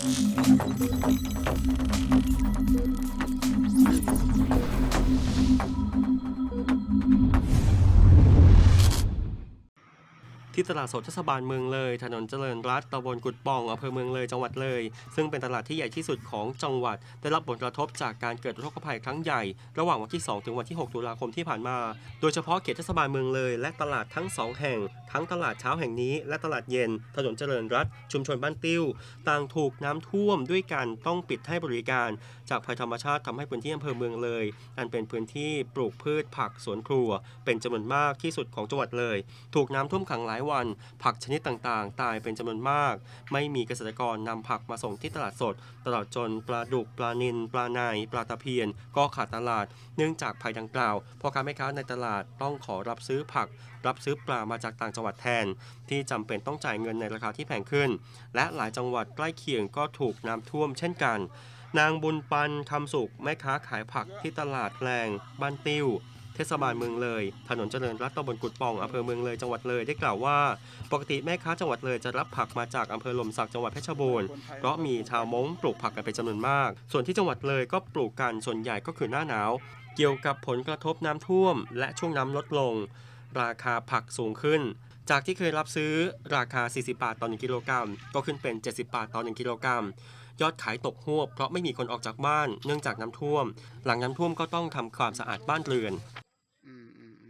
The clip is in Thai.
Thank you. ที่ตลาดสดเทศบาลเมืองเลย ถนนเจริญรัตตำบลกุดป่องอำเภอเมืองเลยจังหวัดเลย ซึ่งเป็นตลาดที่ใหญ่ที่สุดของจังหวัด ได้รับผลกระทบจากการเกิดอุทกภัยครั้งใหญ่ ระหว่างวันที่ 2 ถึงวันที่ 6 ตุลาคมที่ผ่านมา โดยเฉพาะเขตเทศบาลเมืองเลย และตลาดทั้ง 2 แห่ง ทั้งตลาดเช้าแห่งนี้ และตลาดเย็น ถนนเจริญรัตชุมชนบ้านติ้ว ต่างถูกน้ำท่วมด้วยการต้องปิดให้บริการ จากภัยธรรมชาติทำให้พื้นที่อำเภอเมืองเลย อันเป็นพื้นที่ปลูกพืชผักสวนครัว เป็นจำนวนมากที่สุดของจังหวัดเลย ถูกน้ำท่วมขังหลายวัน ผักชนิดต่างๆ ตายเป็นจำนวนมาก ไม่มีเกษตรกรนำผักมาส่งที่ตลาดสด ตลอดจนปลาดุก ปลานิลปลาในปลาตะเพียน ก็ขาดตลาด เนื่องจากภัยดังกล่าวพ่อค้าแม่ค้าในตลาดต้องขอรับซื้อผัก รับซื้อปลามาจากต่างจังหวัดแทน ที่จำเป็นต้องจ่ายเงินในราคาที่แพงขึ้น และหลายจังหวัดใกล้เคียงก็ถูกน้ำท่วมเช่นกันนางบุญปันคำสุขแม่ค้าขายผักที่ตลาดแรงบ้านติ้ว เทศบาลเมืองเลย ถนนเจริญรัตน์ตำบลกุดป่องอำเภอเมืองเลยจังหวัดเลยได้กล่าวว่า ปกติแม่ค้าจังหวัดเลยจะรับผักมาจากอำเภอหล่มสักจังหวัดเพชรบูรณ์เพราะมีชาวม้งปลูกผักกันเป็นจำนวนมาก ส่วนที่จังหวัดเลยก็ปลูกกันส่วนใหญ่ก็คือหน้าหนาว เกี่ยวกับผลกระทบน้ำท่วม และช่วงน้ำลดลง ราคาผักสูงขึ้นจากที่เคยรับซื้อราคา 40 บาทต่อ 1 กิโลกรัม ก็ขึ้นเป็น 70 บาทต่อ 1 กิโลกรัม ยอดขายตกหวบเพราะไม่มีคนออกจากบ้าน เนื่องจากน้ำท่วม หลังน้ำท่วมก็ต้องทำความสะอาดบ้านเรือน